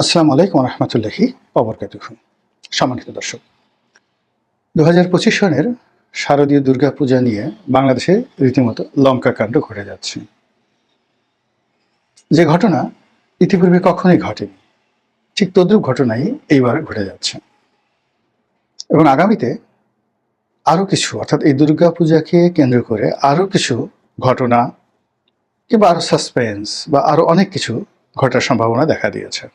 আসসালামু আলাইকুম রহমতুল্লাহি অবরকাতুহ সম্মানিত দর্শক দু হাজার পঁচিশ সনের শারদীয় দুর্গা পূজা নিয়ে বাংলাদেশে রীতিমতো লঙ্কা কাণ্ড ঘটে যাচ্ছে। যে ঘটনা ইতিপূর্বে কখনোই ঘটেনি, ঠিক তদ্রুপ ঘটনাই এইবার ঘটে যাচ্ছে। এবং আগামীতে আরও কিছু, অর্থাৎ এই দুর্গা পূজাকে কেন্দ্র করে আরও কিছু ঘটনা কিংবা আরও সাসপেন্স বা আরও অনেক কিছু ঘটার সম্ভাবনা দেখা দিয়েছে।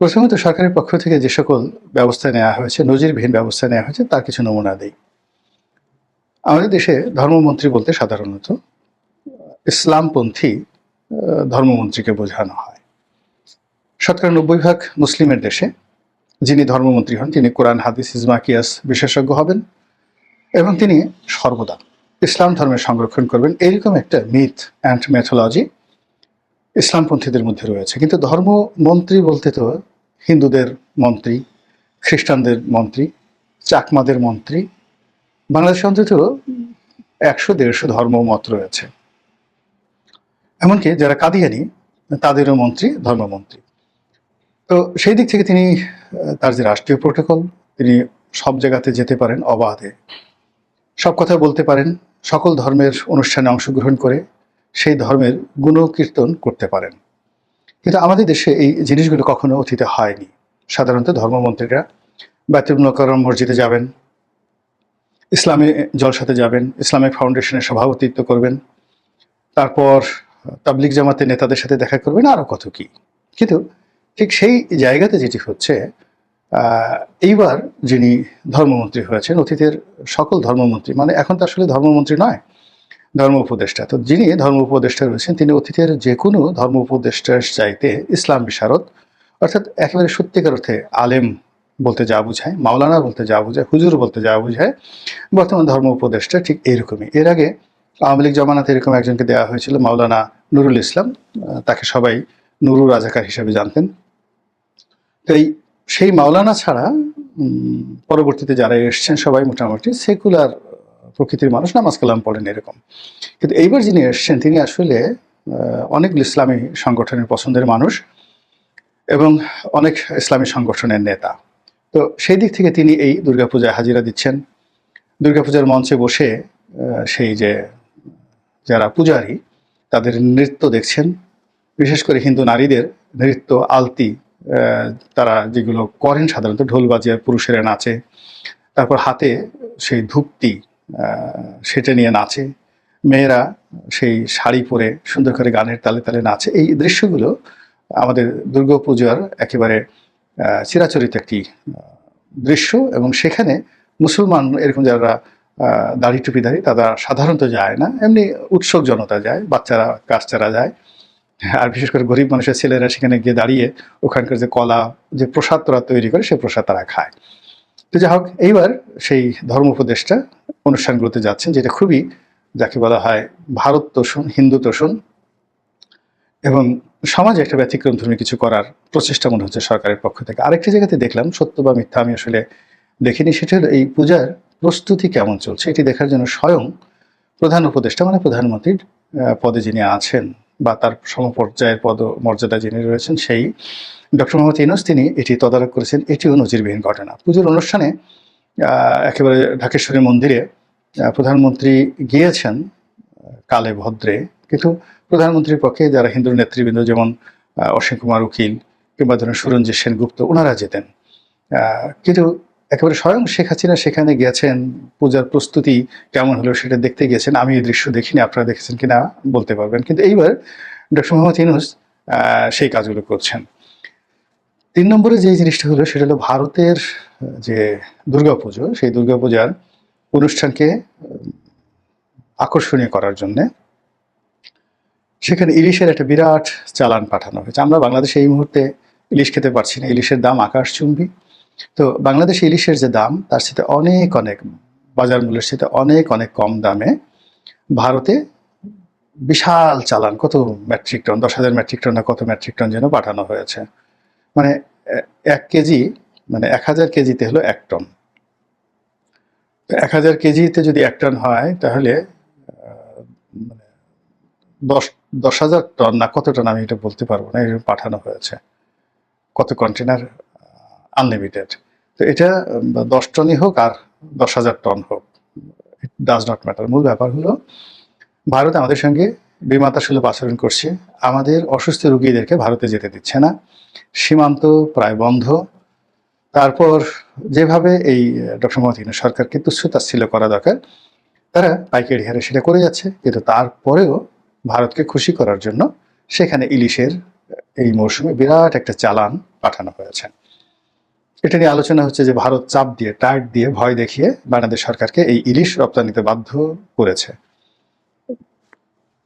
প্রথমত সরকারের পক্ষ থেকে যে সকল ব্যবস্থা নেওয়া হয়েছে, নজিরবিহীন ব্যবস্থা নেওয়া হয়েছে, তার কিছু নমুনা দেই। আমাদের দেশে ধর্মমন্ত্রী বলতে সাধারণত ইসলামপন্থী ধর্মমন্ত্রীকে বোঝানো হয়। শতকরা নব্বই ভাগ মুসলিমের দেশে যিনি ধর্মমন্ত্রী হন, তিনি কোরআন, হাদিস ইজমা কিয়াস বিশেষজ্ঞ হবেন এবং তিনি সর্বদা ইসলাম ধর্মের সংরক্ষণ করবেন। এইরকম একটা মিথ অ্যান্ড মেথোলজি ইসলামপন্থীদের মধ্যে রয়েছে। কিন্তু ধর্মমন্ত্রী বলতে তো হিন্দুদের মন্ত্রী, খ্রিস্টানদের মন্ত্রী, চাকমাদের মন্ত্রী, বাংলাদেশে অন্তত একশো দেড়শো ধর্ম মত রয়েছে। এমনকি যারা কাদিয়ানি, তাদেরও মন্ত্রী, ধর্মমন্ত্রী। তো সেই দিক থেকে তিনি তার যে রাষ্ট্রীয় প্রোটোকল, তিনি সব জায়গাতে যেতে পারেন অবাধে। সব কথা বলতে পারেন, সকল ধর্মের অনুষ্ঠানে অংশগ্রহণ করে সেই ধর্মের গুণকীর্তন করতে পারেন। কিন্তু আমাদের দেশে এই জিনিসগুলো কখনো অতীতে হয়নি। সাধারণত ধর্মমন্ত্রীরা বায়তুল মোকাররম মসজিদে যাবেন, ইসলামী জলসাতে যাবেন ইসলামিক ফাউন্ডেশনের সভাপতিত্ব করবেন, তারপর তাবলিক জামাতের নেতাদের সাথে দেখা করবেন, আরও কত কি। কিন্তু ঠিক সেই জায়গাতে যেটি হচ্ছে এইবার যিনি ধর্মমন্ত্রী হয়েছেন, অতীতের সকল ধর্মমন্ত্রী মানে এখন তো আসলে ধর্মমন্ত্রী নয় ধর্ম উপদেষ্টা। তো যিনি ধর্ম উপদেষ্টা রয়েছেন, তিনি অতীতের যে কোনো ধর্ম উপদেষ্টার চাইতে ইসলাম বিশারদ, অর্থাৎ একেবারে সত্যিকার অর্থে আলেম বলতে যা বোঝায়, মাওলানা বলতে যা বোঝায়, হুজুর বলতে যা বোঝায়, বর্তমান ধর্ম উপদেষ্টা ঠিক এইরকমই এর আগে আওয়ামী লীগ জমানাতে এরকম একজনকে দেওয়া হয়েছিল, মাওলানা নুরুল ইসলাম তাকে সবাই নুরুল রাজাকার হিসেবে জানতেন। তো এই সেই মাওলানা ছাড়া পরবর্তীতে যারা এসছেন সবাই মোটামুটি সেকুলার প্রকৃতির মানুষ নামাজ কালাম পড়েন এরকম। কিন্তু এইবার যিনি এসছেন, তিনি আসলে অনেকগুলো ইসলামী সংগঠনের পছন্দের মানুষ এবং অনেক ইসলামী সংগঠনের নেতা। তো সেই দিক থেকে তিনি এই দুর্গাপূজায় হাজিরা দিচ্ছেন। দুর্গাপূজার মঞ্চে বসে সেই যে যারা পূজারী, তাদের নৃত্য দেখছেন। বিশেষ করে হিন্দু নারীদের নৃত্য, আলতি তারা যেগুলো করেন সাধারণত, ঢোল বাজিয়ে পুরুষেরা নাচে। তারপর হাতে সেই ধূপটি সেটা নিয়ে নাচে। মেয়েরা সেই শাড়ি পরে সুন্দর করে গানের তালে তালে নাচে। এই দৃশ্যগুলো আমাদের দুর্গাপূজার একেবারে চিরাচরিত একটি দৃশ্য এবং সেখানে মুসলমান এরকম যারা দাড়ি টুপিধারী তারা সাধারণত যায় না। এমনি উৎসব জনতা যায়, বাচ্চারা কাজচারা যায়। আর বিশেষ করে গরিব মানুষের ছেলেরা সেখানে গিয়ে দাঁড়িয়ে ওখানকার যে কলা, যে প্রসাদ তৈরি করে, সে প্রসাদ তারা খায়। তো যাই হোক, এইবার সেই ধর্ম উপদেষ্টা অনুষ্ঠানগুলোতে যাচ্ছেন, যেটা খুবই যাকে বলা হয় ভারত তোষণ, হিন্দু তোষণ, এবং সমাজে একটা ব্যতিক্রম ধর্মী কিছু করার প্রচেষ্টা মনে হচ্ছে সরকারের পক্ষ থেকে। আরেকটি জায়গাতে দেখলাম, সত্য বা মিথ্যা আমি আসলে দেখিনি, সেটা হলো এই পূজার প্রস্তুতি কেমন চলছে? এটি দেখার জন্য স্বয়ং প্রধান উপদেষ্টা মানে প্রধানমন্ত্রীর পদে যিনি আছেন বা তার সমপর্যায়ের পদ মর্যাদা যিনি রয়েছেন, সেই ডক্টর মোহাম্মদ ইউনুস, তিনি এটি তদারক করেছেন। এটিও নজিরবিহীন ঘটনা। পুজোর অনুষ্ঠানে একেবারে ঢাকেশ্বরী মন্দিরে প্রধানমন্ত্রী গিয়েছেন কালে ভদ্রে। কিন্তু প্রধানমন্ত্রীর পক্ষে যারা হিন্দু নেতৃবৃন্দ, যেমন অসীম কুমার উকিল, কিংবা ধরুন সুরঞ্জিত সেনগুপ্ত, ওনারা যেতেন। কিন্তু একেবারে স্বয়ং শেখ হাসিনা সেখানে গেছেন পূজার প্রস্তুতি কেমন হলো সেটা দেখতে গেছেন আমি এই দৃশ্য দেখিনি, আপনারা দেখেছেন কিনা বলতে পারবেন। কিন্তু এইবার ডক্টর মোহাম্মদ ইউনুস সেই কাজগুলো করছেন। তিন নম্বরে যে জিনিসটা হলো সেটা হলো ভারতের যে দুর্গাপুজো, সেই দুর্গাপূজার অনুষ্ঠানকে আকর্ষণীয় করার জন্যে সেখানে ইলিশের একটা বিরাট চালান পাঠানো হয়েছে। আমরা বাংলাদেশে এই মুহূর্তে ইলিশ খেতে পারছি না। ইলিশের দাম আকাশচুম্বী তো বাংলাদেশে ইলিশের যে দাম, তার সাথে অনেক অনেক বাজার মূল্যের সাথে অনেক অনেক কম দামে ভারতে বিশাল চালান, কত মেট্রিক টন দশ হাজার মেট্রিক টন না কত মেট্রিক টন যেন পাঠানো হয়েছে। মানে এক কেজি মানে এক হাজার কেজিতে হলো এক টন এক হাজার কেজিতে যদি এক টন হয়, তাহলে মানে দশ দশ হাজার টন না কত টন আমি এটা বলতে পারব না, এরকম পাঠানো হয়েছে। কত কন্টেনার আনলিমিটেড তো এটা দশ টনই হোক আর দশ হাজার টন হোক ইট ডাজ নট ম্যাটার মূল ব্যাপার হলো, ভারত আমাদের সঙ্গে বিমাতা সুলভ আচরণ করছে। আমাদের অসুস্থ রুগীদেরকে ভারতে যেতে দিচ্ছে না। সীমান্ত প্রায় বন্ধ। তারপর যেভাবে এই ডক্টর মোহাম্মদ ইউনূস সরকারকে তুচ্ছতাচ্ছিল্য করা দরকার, তারা পাইকারি হারে সেটা করে যাচ্ছে। কিন্তু তারপরেও ভারতকে খুশি করার জন্য সেখানে ইলিশের, এই মৌসুমে বিরাট একটা চালান পাঠানো হয়েছে। এটা নিয়ে আলোচনা হচ্ছে যে ভারত চাপ দিয়ে টাইট দিয়ে ভয় দেখিয়ে বাংলাদেশ সরকারকে এই ইলিশ রপ্তানিতে বাধ্য করেছে।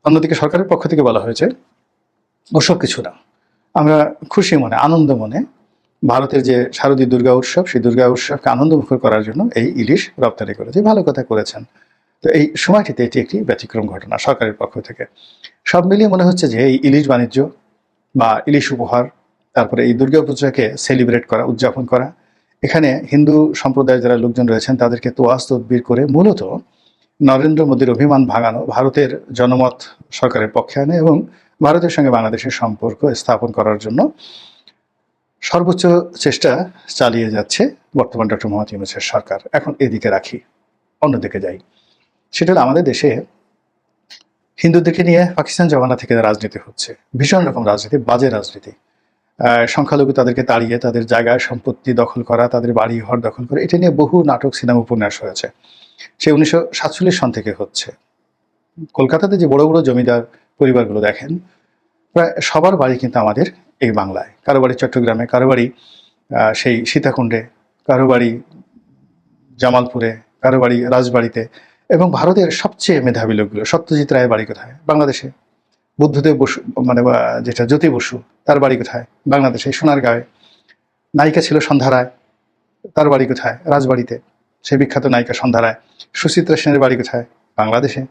অন্যদিকে সরকারের পক্ষ থেকে বলা হয়েছে, ওসব কিছু না। আমরা খুশি মনে, আনন্দ মনে ভারতের যে শারদীয় দুর্গা উৎসব, সেই দুর্গা উৎসবকে আনন্দ আনন্দমুখর করার জন্য এই ইলিশ রপ্তানি করেছে, ভালো কথা করেছেন। তো এই সময়টিতে এটি একটি ব্যতিক্রম ঘটনা সরকারের পক্ষ থেকে। সব মিলিয়ে মনে হচ্ছে যে এই ইলিশ বাণিজ্য বা ইলিশ উপহার তারপরে এই দুর্গা পূজাকে সেলিব্রেট করা, উদযাপন করা। এখানে হিন্দু সম্প্রদায়ের যারা লোকজন রয়েছেন, তাদেরকে তোয়াজ তদবির করে মূলত নরেন্দ্র মোদীর অভিমান ভাঙানো ভারতের জনমত সরকারের পক্ষে আনে এবং ভারতের সঙ্গে বাংলাদেশের সম্পর্ক স্থাপন করার জন্য সর্বোচ্চ চেষ্টা চালিয়ে যাচ্ছে বর্তমান ডক্টর মোহাম্মদ ইউনুসের সরকার। এখন এদিকে রাখি, অন্যদিকে যাই। সেটা হলো আমাদের দেশে হিন্দুদেরকে নিয়ে পাকিস্তান জমানা থেকে রাজনীতি হচ্ছে। ভীষণ রকম রাজনীতি, বাজে রাজনীতি। সংখ্যালঘু তাদেরকে তাড়িয়ে, তাদের জায়গায় সম্পত্তি দখল করা, তাদের বাড়ি ঘর দখল করা, এটা নিয়ে বহু নাটক, সিনেমা, উপন্যাস হয়েছে। সে উনিশশো সাতচল্লিশ সন থেকে হচ্ছে। কলকাতাতে যে বড় বড় জমিদার পরিবারগুলো দেখেন, প্রায় সবার বাড়ি কিন্তু আমাদের এই বাংলায়। কারও বাড়ি চট্টগ্রামে, কারও বাড়ি সেই সীতাকুণ্ডে, কারও বাড়ি জামালপুরে, কারও বাড়ি রাজবাড়িতে। এবং ভারতের সবচেয়ে মেধাবী লোকগুলো, সত্যজিৎ রায়ের বাড়ি কোথায়? বাংলাদেশে। বুদ্ধদেব বসু মানে যেটা জ্যোতি বসু, তার বাড়ি কোথায়? বাংলাদেশে, সোনারগাঁয়ে। নায়িকা ছিল সন্ধ্যা রায়, তার বাড়ি কোথায়? রাজবাড়িতে। সেই বিখ্যাত নায়িকা সন্ধ্যা রায়। সুচিত্রা সেনের বাড়ি কোথায়? বাংলাদেশে।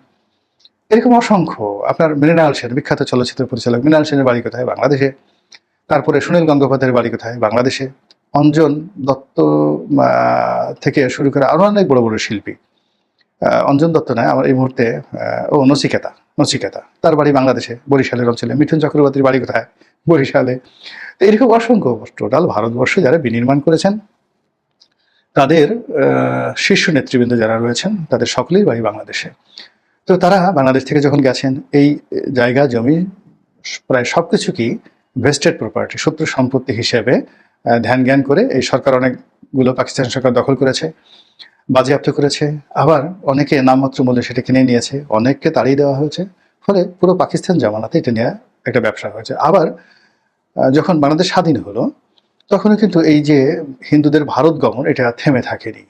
এরকম অসংখ্য, আপনার মৃণাল সেন, বিখ্যাত চলচ্চিত্র পরিচালক মৃণাল সেনের বাড়ি কোথায়? বাংলাদেশে। তারপরে সুনীল গঙ্গোপাধ্যায়ের বাড়ি কোথায়? বাংলাদেশে। অঞ্জন দত্ত থেকে শুরু করে আরও অনেক বড় বড় শিল্পী। অঞ্জন দত্ত নয়, আমার এই মুহূর্তে ও নচিকেতা নচিকেতা। তার বাড়ি বাংলাদেশে বরিশালের অঞ্চলে মিঠুন চক্রবর্তীর বাড়ি কোথায়? বরিশালে। এরকম অসংখ্য টোটাল ভারতবর্ষে যারা বিনির্মাণ করেছেন, তাদের শীর্ষ নেতৃবৃন্দ যারা রয়েছেন, তাদের সকলেই বাড়ি বাংলাদেশে। তো তারা বাংলাদেশ থেকে যখন গেছেন, এই জায়গা, জমি, প্রায় সব কিছু কি ভেস্টেড প্রপার্টি শত্রু সম্পত্তি হিসেবে ধ্যান জ্ঞান করে এই সরকার অনেকগুলো পাকিস্তান সরকার দখল করেছে। বাজেয়াপ্ত করেছে। আবার অনেকে নামমাত্র মূল্যে সেটা কিনে নিয়েছে। অনেককে তাড়িয়ে দেওয়া হয়েছে। ফলে পুরো পাকিস্তান জামানাতে এটা নিয়ে একটা ব্যবসা হয়েছে। আবার যখন বাংলাদেশ স্বাধীন হলো, তখনও কিন্তু এই যে হিন্দুদের ভারত গমন, এটা থেমে থাকেনি।